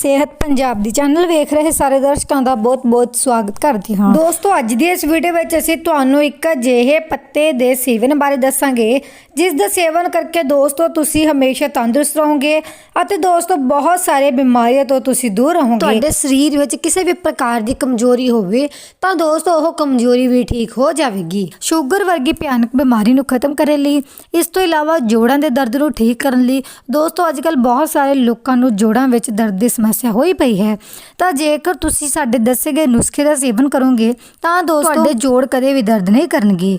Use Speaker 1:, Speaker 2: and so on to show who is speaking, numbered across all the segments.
Speaker 1: ਸਿਹਤ ਪੰਜਾਬ ਦੀ ਚੈਨਲ ਵੇਖ ਰਹੇ ਸਾਰੇ ਦਰਸ਼ਕਾਂ ਦਾ ਬਹੁਤ-ਬਹੁਤ ਸਵਾਗਤ ਕਰਦੀ ਹਾਂ। ਦੋਸਤੋ ਅੱਜ ਦੀ ਇਸ ਵੀਡੀਓ ਵਿੱਚ ਅਸੀਂ ਤੁਹਾਨੂੰ ਇੱਕ ਅਜਿਹੇ ਪੱਤੇ ਦੇ ਸੇਵਨ ਬਾਰੇ ਦੱਸਾਂਗੇ ਜਿਸ ਦਾ ਸੇਵਨ ਕਰਕੇ ਦੋਸਤੋ ਤੁਸੀਂ ਹਮੇਸ਼ਾ ਤੰਦਰੁਸਤ ਰਹੋਗੇ ਅਤੇ ਦੋਸਤੋ ਬਹੁਤ ਸਾਰੇ ਬਿਮਾਰੀਆਂ ਤੋਂ ਤੁਸੀਂ ਦੂਰ ਰਹੋਗੇ। ਤੁਹਾਡੇ ਸਰੀਰ ਵਿੱਚ ਕਿਸੇ ਵੀ ਪ੍ਰਕਾਰ ਦੀ ਕਮਜ਼ੋਰੀ ਹੋਵੇ ਤਾਂ ਦੋਸਤੋ ਉਹ ਕਮਜ਼ੋਰੀ ਵੀ ਠੀਕ ਹੋ ਜਾਵੇਗੀ। ਸ਼ੂਗਰ ਵਰਗੀ ਭਿਆਨਕ ਬਿਮਾਰੀ ਨੂੰ ਖਤਮ ਕਰਨ ਲਈ ਇਸ ਤੋਂ ਇਲਾਵਾ ਜੋੜਾਂ ਦੇ ਦਰਦ ਨੂੰ ਠੀਕ ਕਰਨ ਲਈ ਦੋਸਤੋ ਅੱਜਕੱਲ ਬਹੁਤ ਸਾਰੇ ਲੋਕਾਂ ਨੂੰ ਜੋੜਾਂ ਵਿੱਚ ਦਰਦ ਦੀ ਸਮੱਸਿਆ ਹੋਈ ਪਈ ਹੈ। ਤਾਂ ਜੇਕਰ ਤੁਸੀਂ ਸਾਡੇ ਦੱਸੇ ਗਏ ਨੁਸਖੇ ਦਾ ਸੇਵਨ ਕਰੋਗੇ ਤਾਂ ਦੋਸਤੋ ਤੁਹਾਡੇ ਜੋੜ ਕਦੇ ਵੀ ਦਰਦ ਨਹੀਂ ਕਰਨਗੇ।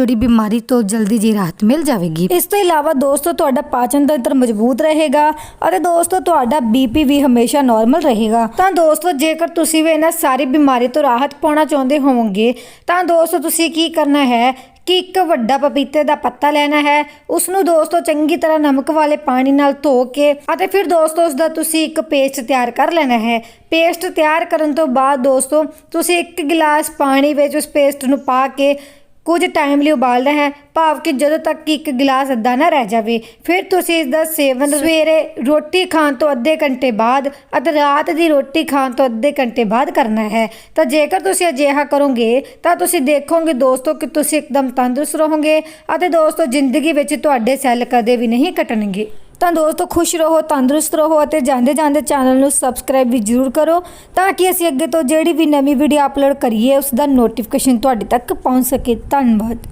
Speaker 1: ਜੁੜੀ ਬਿਮਾਰੀ ਤੋਂ ਜਲਦੀ ਜੀ ਰਾਹਤ ਮਿਲ ਜਾਵੇਗੀ। ਇਸ ਤੋਂ ਇਲਾਵਾ ਦੋਸਤੋ, ਤੁਹਾਡਾ ਪਾਚਨ ਤੰਤਰ ਮਜ਼ਬੂਤ ਰਹੇਗਾ ਅਤੇ ਦੋਸਤੋ, ਤੁਹਾਡਾ ਬੀਪੀ ਵੀ ਹਮੇਸ਼ਾ ਨਾਰਮਲ ਰਹੇਗਾ। ਤਾਂ ਦੋਸਤੋ, ਜੇਕਰ ਤੁਸੀਂ ਵੀ ਇਹਨਾਂ ਸਾਰੀ ਬਿਮਾਰੀ ਤੋਂ ਰਾਹਤ ਪਾਉਣਾ ਚਾਹੁੰਦੇ ਹੋਵੋਗੇ, ਤਾਂ ਦੋਸਤੋ, ਤੁਸੀਂ ਕੀ ਕਰਨਾ ਹੈ? ਕਿ ਇੱਕ ਵੱਡਾ ਪਪੀਤੇ ਦਾ ਪੱਤਾ ਲੈਣਾ ਹੈ। ਉਸ ਨੂੰ ਦੋਸਤੋ, ਚੰਗੀ ਤਰ੍ਹਾਂ ਨਮਕ ਵਾਲੇ ਪਾਣੀ ਨਾਲ ਧੋ ਕੇ ਅਤੇ ਫਿਰ ਦੋਸਤੋ ਉਸ ਦਾ ਤੁਸੀਂ ਇੱਕ ਪੇਸਟ ਤਿਆਰ ਕਰ ਲੈਣਾ ਹੈ। ਪੇਸਟ ਤਿਆਰ ਕਰਨ ਤੋਂ ਬਾਅਦ ਦੋਸਤੋ, ਤੁਸੀਂ ਇੱਕ ਗਿਲਾਸ ਪਾਣੀ ਵਿੱਚ ਉਸ ਪੇਸਟ ਨੂੰ ਪਾ ਕੇ ਕੁਝ ਟਾਈਮ ਲਈ ਉਬਾਲਣਾ ਹੈ ਭਾਵ ਕਿ ਜਦੋਂ ਤੱਕ ਕਿ ਇੱਕ ਗਿਲਾਸ ਅੱਧਾ ਨਾ ਰਹਿ ਜਾਵੇ ਫਿਰ ਤੁਸੀਂ ਇਸ ਦਾ ਸੇਵਨ ਸਵੇਰੇ ਰੋਟੀ ਖਾਣ ਤੋਂ ਅੱਧੇ ਘੰਟੇ ਬਾਅਦ ਅਤੇ ਰਾਤ ਦੀ ਰੋਟੀ ਖਾਣ ਤੋਂ ਅੱਧੇ ਘੰਟੇ ਬਾਅਦ ਕਰਨਾ ਹੈ। ਤਾਂ ਜੇਕਰ ਤੁਸੀਂ ਅਜਿਹਾ ਕਰੋਗੇ ਤਾਂ ਤੁਸੀਂ ਦੇਖੋਗੇ ਦੋਸਤੋ ਕਿ ਤੁਸੀਂ ਇੱਕਦਮ ਤੰਦਰੁਸਤ ਰਹੋਗੇ ਅਤੇ ਦੋਸਤੋ ਜ਼ਿੰਦਗੀ ਵਿੱਚ ਤੁਹਾਡੇ ਸੈੱਲ ਕਦੇ ਵੀ ਨਹੀਂ ਘਟਣਗੇ ਤਾਂ ਦੋਸਤੋ ਖੁਸ਼ ਰਹੋ, ਤੰਦਰੁਸਤ ਰਹੋ ਅਤੇ ਜਾਂਦੇ ਜਾਂਦੇ ਚੈਨਲ ਨੂੰ ਸਬਸਕ੍ਰਾਈਬ ਵੀ ਜ਼ਰੂਰ ਕਰੋ ਤਾਂ ਕਿ ਅਸੀਂ ਅੱਗੇ ਤੋਂ ਜਿਹੜੀ ਵੀ ਨਵੀਂ ਵੀਡੀਓ ਅਪਲੋਡ ਕਰੀਏ ਉਸ ਦਾ ਨੋਟੀਫਿਕੇਸ਼ਨ ਤੁਹਾਡੇ ਤੱਕ ਪਹੁੰਚ ਸਕੇ। ਧੰਨਵਾਦ।